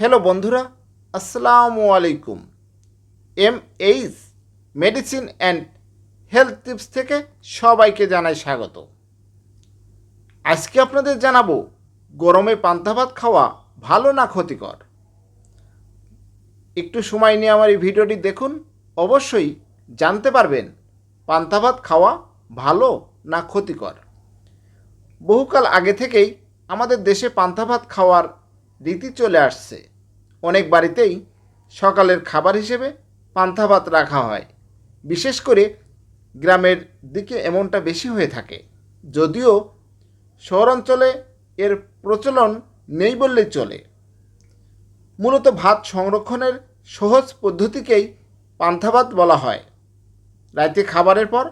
Hello বন্ধুরা, আসসালামু আলাইকুম। M H medicine and health tips থেকে সবাইকে জানাই স্বাগত। আজকে আপনাদের জানাব, গরমে পান্তা ভাত খাওয়া ভালো না ক্ষতিকর? একটু সময় নিয়ে আমার এই ভিডিওটি দেখুন, অবশ্যই জানতে পারবেন পান্তা ভাত খাওয়া ভালো না ক্ষতিকর। বহুকাল আগে থেকেই আমাদের দেশে পান্তা ভাত খাওয়ার রীতি চলে আসছে। অনেক বাড়িতেই সকালের খাবার হিসেবে পান্তা ভাত রাখা হয়। বিশেষ করে গ্রামের দিকে এমনটা বেশি হয়ে থাকে। যদিও শহরাঞ্চলে এর প্রচলন নেই বললেই চলে। মূলত ভাত সংরক্ষণের সহজ পদ্ধতিকেই পান্তা ভাত বলা হয়। রাতে খাবারের পর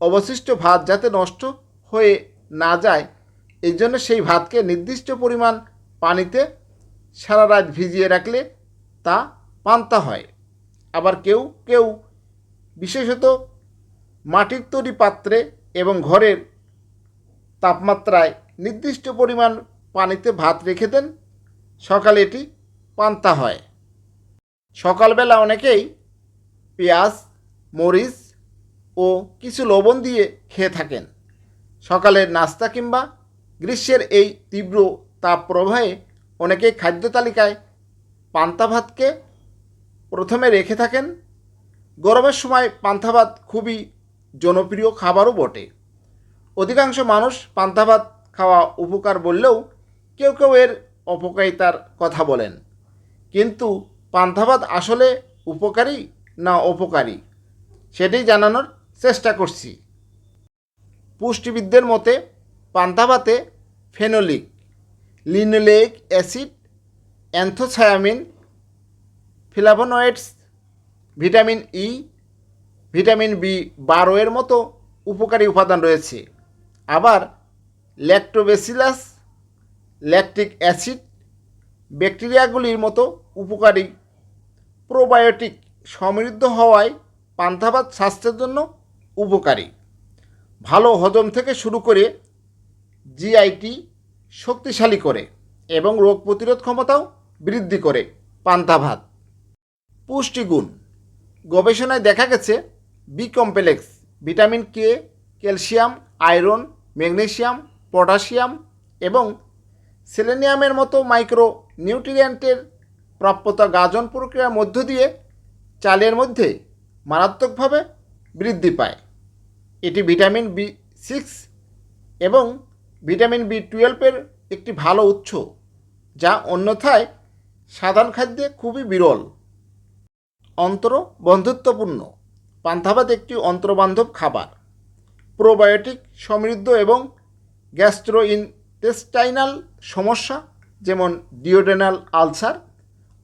অবশিষ্ট ভাত যাতে নষ্ট হয়ে না যায় এই জন্য সেই ভাতকে নির্দিষ্ট পরিমাণ পানিতে সারা রাত ভিজিয়ে রাখলে তা পান্তা হয়। আবার কেউ কেউ, বিশেষত মাটির তৈরি পাত্রে এবং ঘরের তাপমাত্রায় নির্দিষ্ট পরিমাণ পানিতে ভাত রেখে দেন, সকালে এটি পান্তা হয়। সকালবেলা অনেকেই পেঁয়াজ, মরিচ ও কিছু লবণ দিয়ে খেয়ে থাকেন। সকালের নাস্তা কিংবা গ্রীষ্মের এই তীব্র তাপপ্রবাহে অনেকেই খাদ্য তালিকায় পান্তা ভাতকে প্রথমে রেখে থাকেন। গরমের সময় পান্তা ভাত খুবই জনপ্রিয় খাবারও বটে। অধিকাংশ মানুষ পান্তা ভাত খাওয়া উপকার বললেও কেউ কেউ এর অপকারিতার কথা বলেন। কিন্তু পান্তা ভাত আসলে উপকারী না অপকারী সেটাই জানানোর চেষ্টা করছি। পুষ্টিবিদদের মতে পান্তা ভাতে phenolic linoleic acid anthocyanin flavonoids vitamin E vitamin B বারো এর মতো উপকারী উপাদান রয়েছে। আবার ল্যাক্টোবেসিলাস ল্যাকটিক অ্যাসিড ব্যাকটেরিয়াগুলির মতো উপকারী প্রোবায়োটিক সমৃদ্ধ হওয়ায় পান্থাভাত স্বাস্থ্যের জন্য উপকারী। ভালো হজম থেকে শুরু করে জিআইটি শক্তিশালী করে এবং রোগ প্রতিরোধ ক্ষমতাও বৃদ্ধি করে। পান্তা ভাত পুষ্টিগুণ। গবেষণায় দেখা গেছে, B complex, vitamin K, calcium, iron magnesium potassium এবং সেলেনিয়ামের মতো মাইক্রো নিউট্রিয়েন্টের প্রাপ্যতা গাজন প্রক্রিয়ার মধ্য দিয়ে চালের মধ্যে মারাত্মকভাবে বৃদ্ধি পায়। এটি ভিটামিন বি সিক্স এবং ভিটামিন বি টুয়েলভের একটি ভালো উৎস, যা অন্যথায় সাধারণ খাদ্যে খুবই বিরল, অন্তর বন্ধুত্বপূর্ণ পান্থাভাত একটি অন্তর্বান্ধব খাবার, প্রোবায়োটিক সমৃদ্ধ এবং গ্যাস্ট্রো ইনটেস্টাইনাল সমস্যা, যেমন duodenal ulcer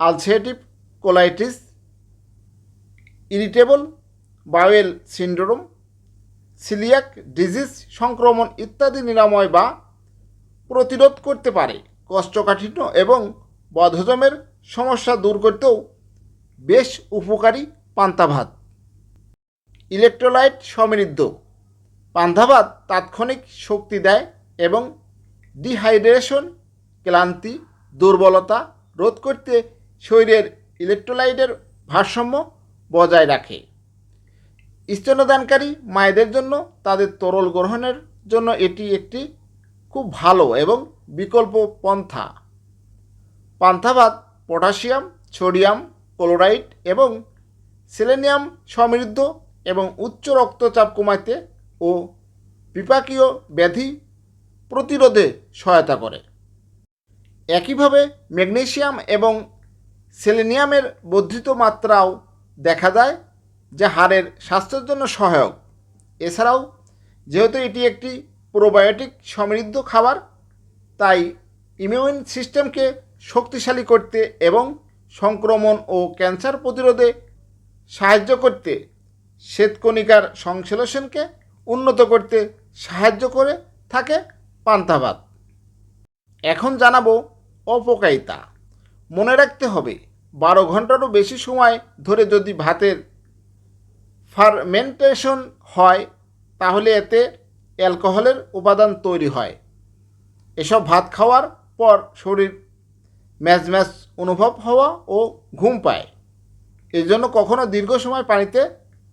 ulcerative colitis, irritable, bowel syndrome coeliac disease সংক্রমণ ইত্যাদি নিরাময় বা প্রতিরোধ করতে পারে। কষ্টকাঠিন্য এবং বদহজমের সমস্যা দূর করতেও বেশ উপকারী পান্তা ভাত ইলেকট্রোলাইট সমৃদ্ধ। পান্তা ভাত তাৎক্ষণিক শক্তি দেয় এবং ডিহাইড্রেশন, ক্লান্তি, দুর্বলতা রোধ করতে শরীরের ইলেকট্রোলাইটের ভারসাম্য বজায় রাখে। স্তনদানকারী মায়েদের জন্য, তাদের তরল গ্রহণের জন্য এটি একটি খুব ভালো এবং বিকল্প পন্থা। পান্থাভাত পটাশিয়াম, সোডিয়াম, ক্লোরাইড এবং সেলেনিয়াম সমৃদ্ধ এবং উচ্চ রক্তচাপ কমাতে ও বিপাকীয় ব্যাধি প্রতিরোধে সহায়তা করে। একইভাবে ম্যাগনেশিয়াম এবং সেলেনিয়ামের বর্ধিত মাত্রাও দেখা যায়। যা হাড়ের স্বাস্থ্যের জন্য সহায়ক। এছাড়াও, যেহেতু এটি একটি প্রোবায়োটিক সমৃদ্ধ খাবার, তাই ইমিউন সিস্টেমকে শক্তিশালী করতে এবং সংক্রমণ ও ক্যান্সার প্রতিরোধে সাহায্য করতে শ্বেতকণিকার সংশ্লেষণকে উন্নত করতে সাহায্য করে থাকে পান্তা ভাত এখন জানাব অপকারিতা। মনে রাখতে হবে, বারো ঘন্টারও বেশি সময় ধরে যদি ভাতের ফার্মেন্টেশন হয়, তাহলে এতে অ্যালকোহলের উপাদান তৈরি হয়। এসব ভাত খাওয়ার পর শরীর ম্যাজ ম্যাজ অনুভব হওয়া ও ঘুম পায়। এই জন্য কখনো দীর্ঘ সময় পানিতে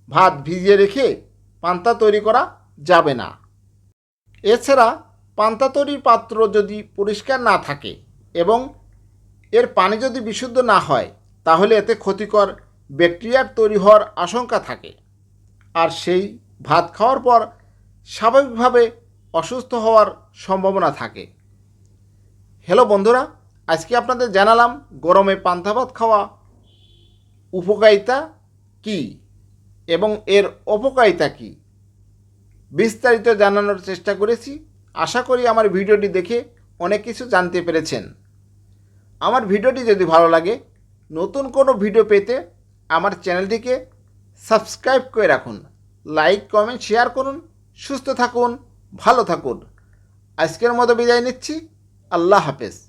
ভাত ভিজিয়ে রেখে পান্তা তৈরি করা যাবে না। এছাড়া পান্তা তৈরির পাত্র যদি পরিষ্কার না থাকে এবং এর পানি যদি বিশুদ্ধ না হয়, তাহলে এতে ক্ষতিকর ব্যাকটেরিয়ার তৈরি হওয়ার আশঙ্কা থাকে। আর সেই ভাত খাওয়ার পর স্বাভাবিকভাবে অসুস্থ হওয়ার সম্ভাবনা থাকে। হ্যালো বন্ধুরা, আজকে আপনাদের জানালাম গরমে পান্তা ভাত খাওয়া উপকারিতা কি এবং এর অপকারিতা কি? বিস্তারিত জানানোর চেষ্টা করেছি। আশা করি আমার ভিডিওটি দেখে অনেক কিছু জানতে পেরেছেন। আমার ভিডিওটি যদি ভালো লাগে, নতুন কোনো ভিডিও পেতে আমার চ্যানেলটিকে সাবস্ক্রাইব করে রাখুন। লাইক, কমেন্ট, শেয়ার করুন। সুস্থ থাকুন, ভালো থাকুন। আজকের মতো বিদায় নিচ্ছি। আল্লাহ হাফেজ।